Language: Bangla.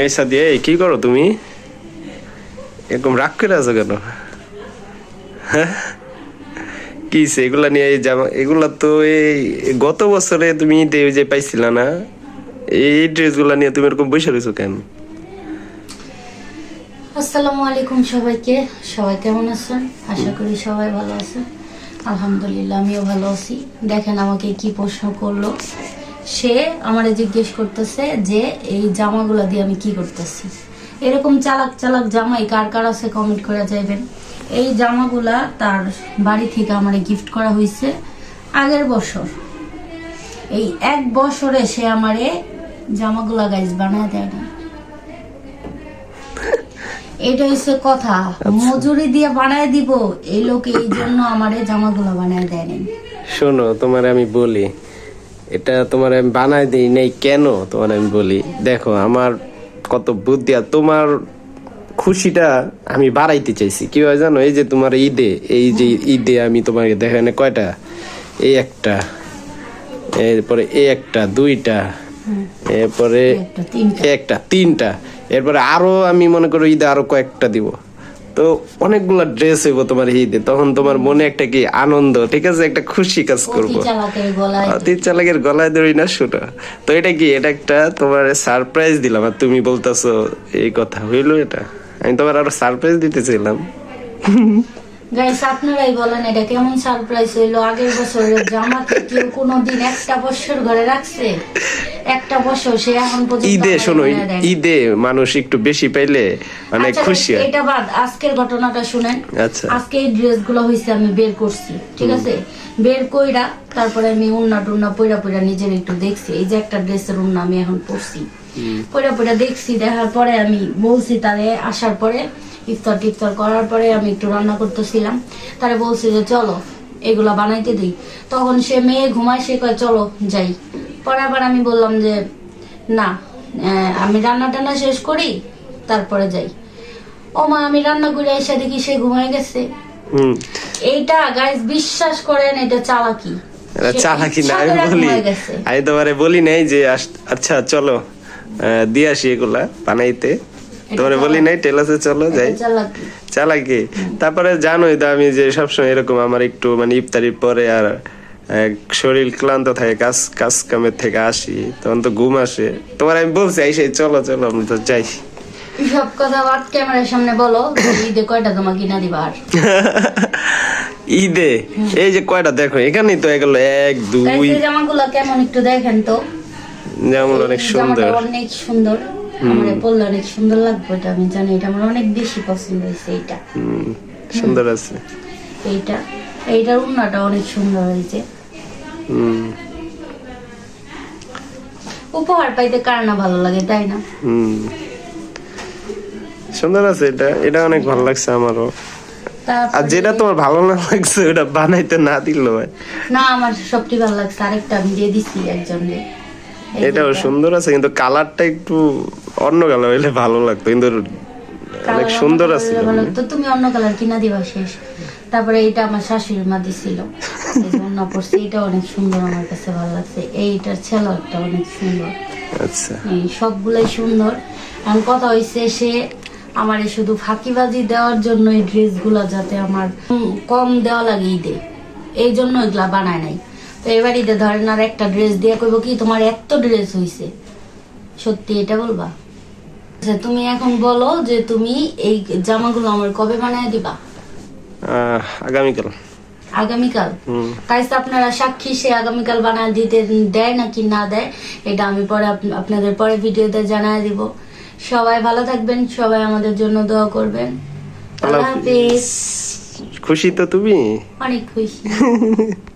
এই সাদি এই কি করো তুমি? এরকম রাগ করে আছো কেন? হ্যাঁ? কি এগুলা নিয়ে জামা এগুলা তো এই গত বছরে তুমি যে পাইছিলা না, এই ড্রেসগুলা নিয়ে তুমি এরকম বসে রয়েছো কেন? আসসালামু আলাইকুম সবাইকে। সবাই কেমন আছেন? আশা করি সবাই ভালো আছেন। আলহামদুলিল্লাহ, আমিও ভালো আছি। দেখেন আমাকে কি প্রশ্ন করল। সে আমারে জিজ্ঞেস করতেছে যে এই জামাগুলা দিয়ে আমি কি করতেছি? এরকম চালাক চালাক জামাই কার কার আছে কমেন্ট করে যাইবেন। এই জামাগুলা তার বাড়ি থেকে আমারে গিফট করা হয়েছে আগের বছর। এই এক বছরে সে আমারে জামাগুলা গাইজ বানায় দেয় না এটা হচ্ছে কথা। মজুরি দিয়ে বানায় দিব এই লোক এই জন্য আমারে জামাগুলো বানায় দেয়নি শোনো তোমার আমি বলি এটা তোমার আমি বানাই দিই নেই কেন? তোমার আমি বলি দেখো আমার কত বুদ্ধি আর তোমার খুশিটা আমি বাড়াইতে চাইছি। কি হয় জানো? এই যে তোমার ঈদে এই যে ঈদে আমি তোমাকে দেখাই না কয়টা? এই একটা এরপরে এই একটা দুইটা এরপরে। একটা তিনটা। এরপরে আরও আমি মনে করি ঈদে আরও কয়েকটা দিব। তো অনেকগুলা ড্রেস হইব তোমার ঈদে তখন তোমার মনে একটা কি আনন্দ ঠিক আছে? একটা খুশি কাজ অতি করব। চালাকের গলায় অতীত চালকের গলায় ধরি না শোনা? তো এটা কি? এটা একটা তোমার সারপ্রাইজ দিলাম আর তুমি বলতেছো এই কথা হইল এটা? আমি তোমার আরও সারপ্রাইজ দিতে চাইলাম। গাইস আপনারাই বলেন এটা কেমন সারপ্রাইজ হইল? আগের বছরের জামা কি কেউ কোনোদিন একটা বছর ঘরে রাখছে? একটা বছর সে এখন পর্যন্ত ঈদে শোনো ঈদে মানুষ একটু বেশি পাইলে অনেক আচ্ছা, খুশি হয়। এটা বাদ আজকের ঘটনাটা শুনেন। আচ্ছা। আজকে এই ড্রেসগুলো হয়েছে আমি বের করছি ঠিক আছে? বের কইরা তারপরে আমি উন্না টুন্না পইরা পইরা নিজের একটু দেখছি। এই যে একটা ড্রেসের উন্না আমি এখন পরছি। পইরা পইরা দেখছি দেখার পরে আমি বলছি তারে আসার পরে ইফতার টিফতার করার পরে আমি একটু রান্না করতেছিলাম। তারে বলছি যে চলো এগুলা বানাইতে দিই। তখন সে মেয়ে ঘুমায় সে কয় চলো যাই। পরে আবার আমি বললাম যে না আমি রান্না টান্না শেষ করি তারপরে যাই। ও মা আমি রান্না করে এসে দেখি সে ঘুমায় গেছে। এইটা গাইস বিশ্বাস করেন এটা চালাকি। চালাকি না আমি বলি আমি তোমারে বলি নাই যে আচ্ছা চলো দিয়ে আসি এগুলা বানাইতে। তোমারে বলি নাই টেলাসে চলো যাই। চালাকি। তারপরে জানোই তো আমি যে সবসময় এরকম আমার একটু মানে ইফতারির পরে আর শরীর ক্লান্ত থাকে কাজ কাজ কামের থেকে আসি তখন তো ঘুম আসে। তোমার আমি বলছি আইসে চলো চলো আমি তো যাই। সব কথা বাদ ক্যামেরার সামনে বলো ঈদে কয়টা তোমার কিনা দিবা আর? ঈদে? এই যে কয়টা দেখো এখানেই তো এগুলো এক দুই। জামাগুলো কেমন একটু দেখেন তো। যেমন অনেক সুন্দর। অনেক সুন্দর। আমার অনেক সুন্দর লাগবে এটা আমি জানি এটা আমার অনেক বেশি পছন্দ হয়েছে হুম, সুন্দর আছে। এইটা। এইটার উন্নাটা অনেক সুন্দর হয়েছে। হুম। উপহার পাইতে কার না ভালো লাগে তাই না? সুন্দর আছে এটা এটা অনেক ভালো লাগছে আমারও। আর যেটা তোমার ভালো না লাগছে ওটা বানাইতে না দিল না আমার সবটি ভালো লাগছে আরেকটা আমি দিয়ে দিছি একজনকে। এটাও সুন্দর আছে কিন্তু কালারটা একটু অন্য কালার হইলে ভালো লাগতো কিন্তু অনেক সুন্দর আছে লাগতো। তুমি অন্য কালার কিনা দিবা শেষ। তারপরে এইটা আমার শাশুড়ি মা দিছিল। এই যে পড়ছে এটা অনেক সুন্দর আমার কাছে ভালো লাগছে। এইটার ছেলেটা অনেক সুন্দর। আচ্ছা। এই সবগুলাই সুন্দর। এখন কথা হইছে সে আমার শুধু ফাঁকিবাজি দেওয়ার জন্য এই ড্রেসগুলো যাতে আমার কম দেওয়া লাগে ঈদে। এই জন্য এগুলা বানায় নাই। তো এবার ঈদে ধরেন আর একটা ড্রেস দিয়ে কইব কি তোমার এত ড্রেস হইছে। সত্যি এটা বলবা? আচ্ছা তুমি এখন বলো যে তুমি এই জামাগুলো আমার কবে বানায় দিবা? আগামীকাল। আগামীকাল? গাইস আপনারা সাক্ষী সে আগামীকাল বানায় দিতে দেয় নাকি না দেয় এটা আমি পরে আপনাদের পরে ভিডিওতে জানায় দিব। সবাই ভালো থাকবেন সবাই আমাদের জন্য দোয়া করবেন। আল্লাহ আল্লাহ হাফিজ। খুশি তো তুমি? অনেক খুশি।